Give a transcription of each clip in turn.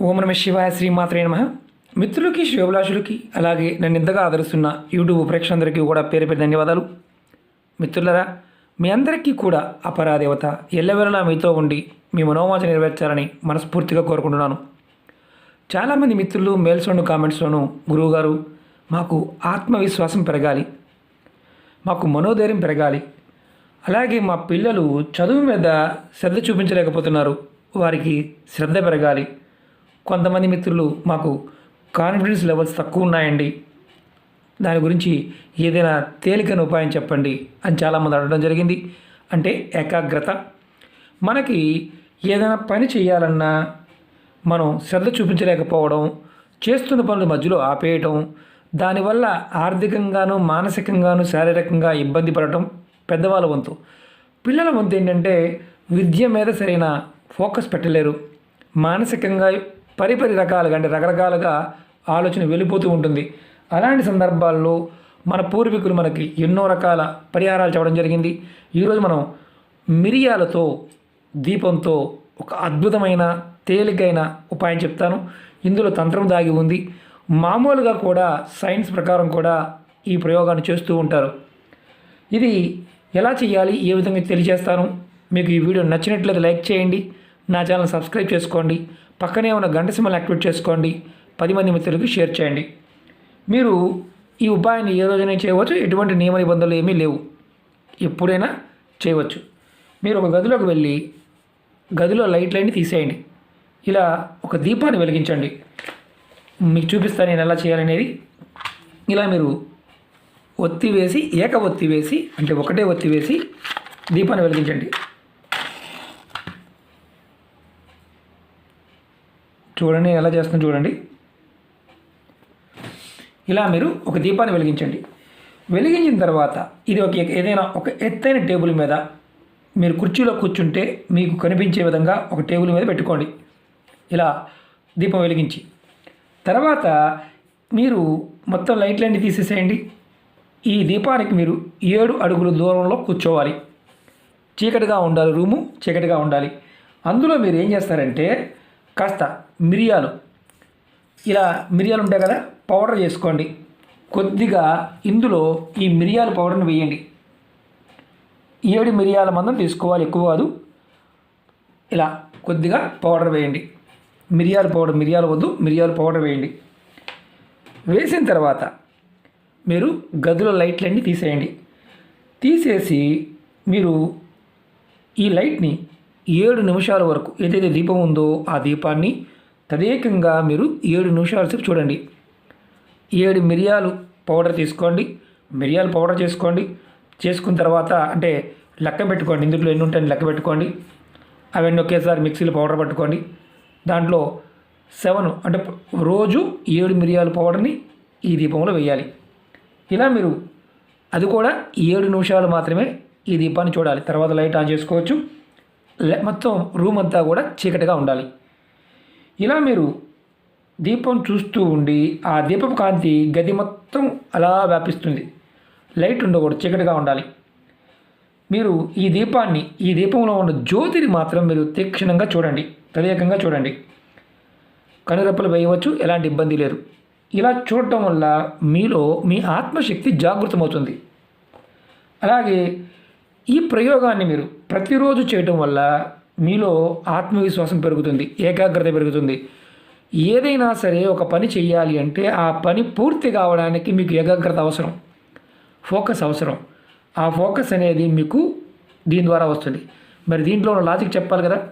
ఓం నమ శివాయ శ్రీమాత్రే నమ. మిత్రులకి శివభిలాషులకి అలాగే నన్ను ఇంతగా ఆదరిస్తున్న యూట్యూబ్ ప్రేక్షకులందరికీ కూడా పేరు పేరు ధన్యవాదాలు. మిత్రులరా మీ అందరికీ కూడా అపరాదేవత ఎల్లవేళలా మీతో ఉండి మీ మనోవాంఛ నెరవేర్చాలని మనస్ఫూర్తిగా కోరుకుంటున్నాను. చాలామంది మిత్రులు మెయిల్స్లోను కామెంట్స్లోను గురువుగారు మాకు ఆత్మవిశ్వాసం పెరగాలి. మాకు మనోధైర్యం పెరగాలి. అలాగే మా పిల్లలు చదువు మీద శ్రద్ధ చూపించలేకపోతున్నారు. వారికి శ్రద్ధ పెరగాలి. కొంతమంది మిత్రులు మాకు కాన్ఫిడెన్స్ లెవెల్స్ తక్కువ ఉన్నాయండి. దాని గురించి ఏదైనా తేలికైన ఉపాయం చెప్పండి అని చాలామంది అడగడం జరిగింది. అంటే ఏకాగ్రత. మనకి ఏదైనా పని చేయాలన్నా మనం శ్రద్ధ చూపించలేకపోవడం చేస్తున్న పనుల మధ్యలో ఆపేయటం దానివల్ల ఆర్థికంగాను మానసికంగాను శారీరకంగా ఇబ్బంది పడటం పెద్దవాళ్ళ వంతు. పిల్లల వంతు ఏంటంటే విద్య మీద సరైన ఫోకస్ పెట్టలేరు. మానసికంగా పరిపరి రకాలుగా అంటే రకరకాలుగా ఆలోచన వెళ్ళిపోతూ ఉంటుంది. అలాంటి సందర్భాల్లో మన పూర్వీకులు మనకి ఎన్నో రకాల పరిహారాలు చెప్పడం జరిగింది. ఈరోజు మనం మిరియాలతో దీపంతో ఒక అద్భుతమైన తేలికైన ఉపాయం చెప్తాను. ఇందులో తంత్రం దాగి ఉంది. మామూలుగా కూడా సైన్స్ ప్రకారం కూడా ఈ ప్రయోగాన్ని చేస్తూ ఉంటారు. ఇది ఎలా చేయాలి ఏ విధంగా తెలియజేస్తాను? మీకు ఈ వీడియో నచ్చినట్లయితే లైక్ చేయండి. నా ఛానల్ సబ్స్క్రైబ్ చేసుకోండి. పక్కనే ఉన్న గంట సింబల్ యాక్టివేట్ చేసుకోండి. పది మంది మిత్రులకు షేర్ చేయండి. మీరు ఈ ఉపాయాన్ని ఏ రోజైనా చేయవచ్చు. ఎటువంటి నియమ నిబంధనలు ఏమీ లేవు. ఎప్పుడైనా చేయవచ్చు. మీరు ఒక గదిలోకి వెళ్ళి గదిలో లైట్లన్నీ తీసేయండి. ఇలా ఒక దీపాన్ని వెలిగించండి. మీకు చూపిస్తాను నేను ఎలా చేయాలనేది. ఇలా మీరు ఒత్తి వేసి ఏక ఒత్తి వేసి అంటే ఒకటే ఒత్తి వేసి దీపాన్ని వెలిగించండి. చూడండి ఎలా చేస్తాను చూడండి. ఇలా మీరు ఒక దీపాన్ని వెలిగించండి. వెలిగించిన తర్వాత ఇది ఒక ఏదైనా ఒక ఎత్తైన టేబుల్ మీద మీరు కుర్చీలో కూర్చుంటే మీకు కనిపించే విధంగా ఒక టేబుల్ మీద పెట్టుకోండి. ఇలా దీపం వెలిగించి. తర్వాత మీరు మొత్తం లైట్లన్నీ తీసేసేయండి. ఈ దీపానికి మీరు ఏడు అడుగుల దూరంలో కూర్చోవాలి. చీకటిగా ఉండాలి రూము చీకటిగా ఉండాలి. అందులో మీరు ఏం చేస్తారంటే కాస్త మిరియాలు. ఇలా మిరియాలు ఉంటాయి కదా పౌడర్ చేసుకోండి. కొద్దిగా ఇందులో ఈ మిరియాల పౌడర్ని వేయండి. ఏడు మిరియాల మందం తీసుకోవాలి ఎక్కువ కాదు. ఇలా కొద్దిగా పౌడర్ వేయండి. మిరియాల పౌడర్ మిరియాలు వద్దు మిరియాల పౌడర్ వేయండి. వేసిన తర్వాత మీరు గదిలో లైట్లన్నీ తీసేయండి. తీసేసి మీరు ఈ లైట్ని ఏడు నిమిషాల వరకు ఏదైతే దీపం ఉందో ఆ దీపాన్ని తదేకంగా మీరు ఏడు నిమిషాల సేపు చూడండి. ఏడు మిరియాలు పౌడర్ తీసుకోండి. మిరియాలు పౌడర్ చేసుకోండి. చేసుకున్న తర్వాత అంటే లెక్క పెట్టుకోండి. ఇందులో ఎన్ని ఉంటాయని లెక్క పెట్టుకోండి. అవన్నీ ఒకేసారి మిక్సీలో పౌడర్ పట్టుకోండి. దాంట్లో సెవెన్ అంటే రోజు ఏడు మిరియాల పౌడర్ని ఈ దీపంలో వేయాలి. ఇలా మీరు అది కూడా ఏడు నిమిషాలు మాత్రమే ఈ దీపాన్ని చూడాలి. తర్వాత లైట్ ఆన్ చేసుకోవచ్చు. లే- మొత్తం రూమ్ అంతా కూడా చీకటిగా ఉండాలి. ఇలా మీరు దీపం చూస్తూ ఉండి ఆ దీపపు కాంతి గది మొత్తం అలా వ్యాపిస్తుంది. లైట్ ఉండకూడదు చీకటిగా ఉండాలి. మీరు ఈ దీపాన్ని ఈ దీపంలో ఉన్న జ్యోతిని మాత్రం మీరు తీక్షణంగా చూడండి ప్రత్యేకంగా చూడండి. కనురెప్పలు వేయవచ్చు ఎలాంటి ఇబ్బంది లేదు. ఇలా చూడటం వల్ల మీలో మీ ఆత్మశక్తి జాగృతమవుతుంది. అలాగే ఈ ప్రయోగాన్ని మీరు ప్రతిరోజు చేయటం వల్ల మీలో ఆత్మవిశ్వాసం పెరుగుతుంది ఏకాగ్రత పెరుగుతుంది. ఏదైనా సరే ఒక పని చేయాలి అంటే ఆ పని పూర్తి కావడానికి మీకు ఏకాగ్రత అవసరం ఫోకస్ అవసరం. ఆ ఫోకస్ అనేది మీకు దీని ద్వారా వస్తుంది. మరి దీంట్లో ఉన్న లాజిక్ చెప్పాలి కదా?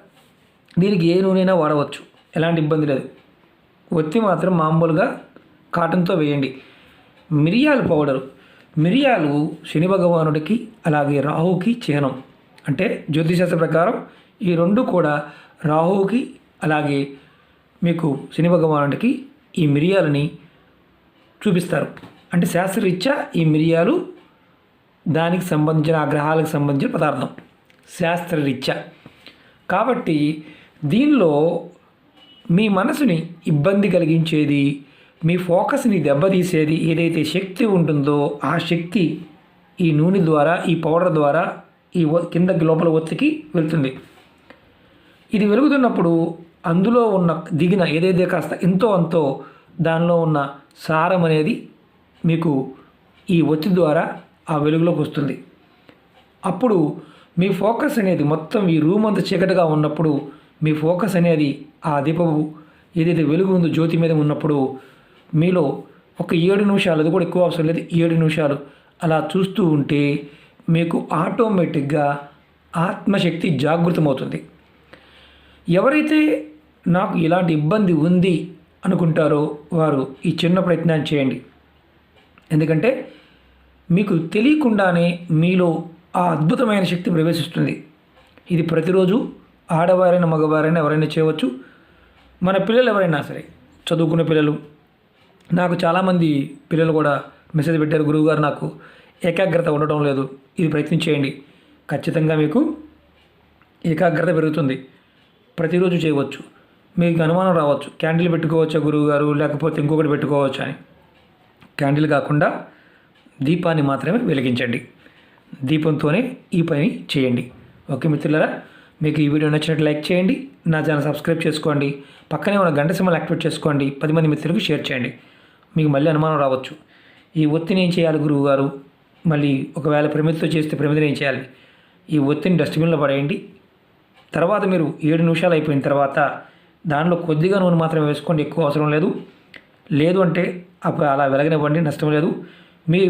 దీనికి ఏ నూనెనా వాడవచ్చు ఎలాంటి ఇబ్బంది లేదు. ఒత్తి మాత్రం మామూలుగా కాటన్తో వేయండి. మిరియాలు పౌడరు. మిరియాలు శని భగవానుడికి అలాగే రాహుకి చిహ్నం. అంటే జ్యోతిశాస్త్ర ప్రకారం ఈ రెండు కూడా రాహువుకి అలాగే మీకు శని భగవానుడికి ఈ మిరియాలని చూపిస్తారు. అంటే శాస్త్రరీత్యా ఈ మిరియాలు దానికి సంబంధించిన ఆ గ్రహాలకు సంబంధించిన పదార్థం. శాస్త్రరీత్యా. కాబట్టి దీనిలో మీ మనసుని ఇబ్బంది కలిగించేది మీ ఫోకస్ని దెబ్బతీసేది ఏదైతే శక్తి ఉంటుందో ఆ శక్తి ఈ నూనె ద్వారా ఈ పౌడర్ ద్వారా ఈ కింద లోపల ఒత్తికి వెళ్తుంది. ఇది వెలుగుతున్నప్పుడు అందులో ఉన్న దిగిన ఏదైతే కాస్త ఎంతో అంతో దానిలో ఉన్న సారం అనేది మీకు ఈ ఒత్తి ద్వారా ఆ వెలుగులోకి వస్తుంది. అప్పుడు మీ ఫోకస్ అనేది మొత్తం ఈ రూమ్ అంతా చీకటిగా ఉన్నప్పుడు మీ ఫోకస్ అనేది ఆ దీపపు ఏదైతే వెలుగు ఉందో జ్యోతి మీద ఉన్నప్పుడు మీలో ఒక ఏడు నిమిషాలు అది కూడా ఎక్కువ అవసరం లేదు ఏడు నిమిషాలు అలా చూస్తూ ఉంటే మీకు ఆటోమేటిక్గా ఆత్మశక్తి జాగృతమవుతుంది. ఎవరైతే నాకు ఇలాంటి ఇబ్బంది ఉంది అనుకుంటారో వారు ఈ చిన్న ప్రయత్నాన్ని చేయండి. ఎందుకంటే మీకు తెలియకుండానే మీలో ఆ అద్భుతమైన శక్తి ప్రవేశిస్తుంది. ఇది ప్రతిరోజు ఆడవారైనా మగవారైనా ఎవరైనా చేయవచ్చు. మన పిల్లలు ఎవరైనా సరే చదువుకునే పిల్లలు. నాకు చాలామంది పిల్లలు కూడా మెసేజ్ పెట్టారు గురువుగారు నాకు ఏకాగ్రత ఉండటం లేదు. ఇది ప్రయత్నం చేయండి. ఖచ్చితంగా మీకు ఏకాగ్రత పెరుగుతుంది. ప్రతిరోజు చేయవచ్చు. మీకు అనుమానం రావచ్చు. క్యాండిల్ పెట్టుకోవచ్చా గురువు గారు లేకపోతే ఇంకొకటి పెట్టుకోవచ్చా అని. క్యాండిల్ కాకుండా దీపాన్ని మాత్రమే వెలిగించండి. దీపంతోనే ఈ పని చేయండి. ఓకే మిత్రులారా? మీకు ఈ వీడియో నచ్చినట్టు లైక్ చేయండి. నా ఛానల్ సబ్స్క్రైబ్ చేసుకోండి. పక్కనే ఉన్న గంట సింబల్ యాక్టివేట్ చేసుకోండి. పది మంది మిత్రులకు షేర్ చేయండి. మీకు మళ్ళీ అనుమానం రావచ్చు. ఈ ఒత్తిని ఏం చేయాలి గురువు గారు మళ్ళీ ఒకవేళ ప్రమిదితో చేస్తే ప్రమిదిని ఏం చేయాలి? ఈ ఒత్తిని డస్ట్బిన్లో పడేయండి. తర్వాత మీరు ఏడు నిమిషాలు అయిపోయిన తర్వాత దానిలో కొద్దిగా నూనె మాత్రమే వేసుకోండి ఎక్కువ అవసరం లేదు. లేదు అంటే అప్పుడు అలా వెలగనివ్వండి నష్టం లేదు. మీ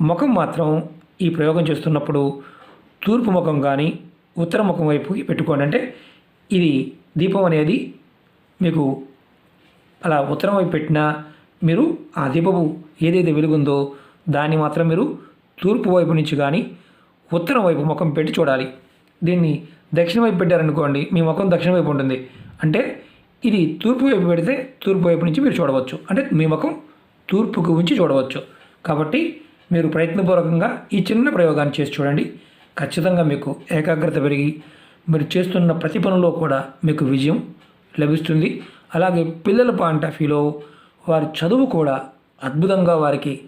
ముఖం మాత్రం ఈ ప్రయోగం చేస్తున్నప్పుడు తూర్పు ముఖం కానీ ఉత్తర ముఖం వైపు పెట్టుకోండి. అంటే ఇది దీపం అనేది మీకు అలా ఉత్తరం వైపు పెట్టినా మీరు ఆ దీపపు ఏదైతే వెలుగుందో దాన్ని మాత్రం మీరు తూర్పు వైపు నుంచి కానీ ఉత్తరం వైపు ముఖం పెట్టి చూడాలి. దీన్ని దక్షిణ వైపు పెట్టారనుకోండి మీ ముఖం దక్షిణ వైపు ఉంటుంది. అంటే ఇది తూర్పు వైపు పెడితే తూర్పు వైపు నుంచి మీరు చూడవచ్చు. అంటే మీ ముఖం తూర్పుకు ఉంచి చూడవచ్చు. కాబట్టి మీరు ప్రయత్నపూర్వకంగా ఈ చిన్న ప్రయోగాన్ని చేసి చూడండి. ఖచ్చితంగా మీకు ఏకాగ్రత పెరిగి మీరు చేస్తున్న ప్రతి పనిలో కూడా మీకు విజయం లభిస్తుంది. అలాగే పిల్లల పాయింట్ ఆఫ్ వ్యూలో వారి చదువు కూడా అద్భుతంగా వారికి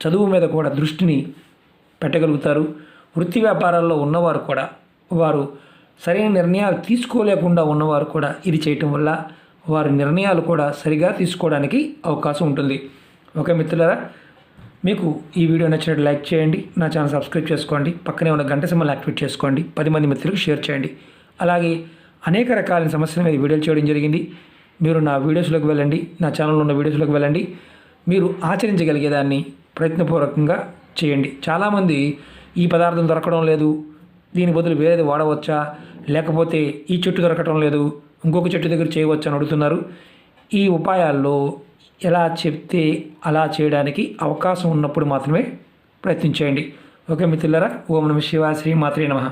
చదువు మీద కూడా దృష్టిని పెట్టగలుగుతారు. వృత్తి వ్యాపారాల్లో ఉన్నవారు కూడా వారు సరైన నిర్ణయాలు తీసుకోలేకుండా ఉన్నవారు కూడా ఇది చేయటం వల్ల వారి నిర్ణయాలు కూడా సరిగా తీసుకోవడానికి అవకాశం ఉంటుంది. ఓకే మిత్రులారా మీకు ఈ వీడియో నచ్చినట్టు లైక్ చేయండి నా ఛానల్ సబ్స్క్రైబ్ చేసుకోండి పక్కనే ఉన్న గంట సింబల్ యాక్టివేట్ చేసుకోండి పది మంది మిత్రులకు షేర్ చేయండి. అలాగే అనేక రకాలైన సమస్యల మీద వీడియోలు చేయడం జరిగింది. మీరు నా వీడియోస్లోకి వెళ్ళండి నా ఛానల్లో ఉన్న వీడియోస్లోకి వెళ్ళండి. మీరు ఆచరించగలిగేదాన్ని ప్రయత్నపూర్వకంగా చేయండి. చాలామంది ఈ పదార్థం దొరకడం లేదు దీని బదులు వేరేది వాడవచ్చా? లేకపోతే ఈ చెట్టు దొరకటం లేదు ఇంకొక చెట్టు దగ్గర చేయవచ్చని అని అడుగుతున్నారు. ఈ ఉపాయాల్లో ఎలా చెప్తే అలా చేయడానికి అవకాశం ఉన్నప్పుడు మాత్రమే ప్రయత్నించేయండి. ఓకే మిత్రులరా ఓం నమ శివ శ్రీ మాత్రే నమః.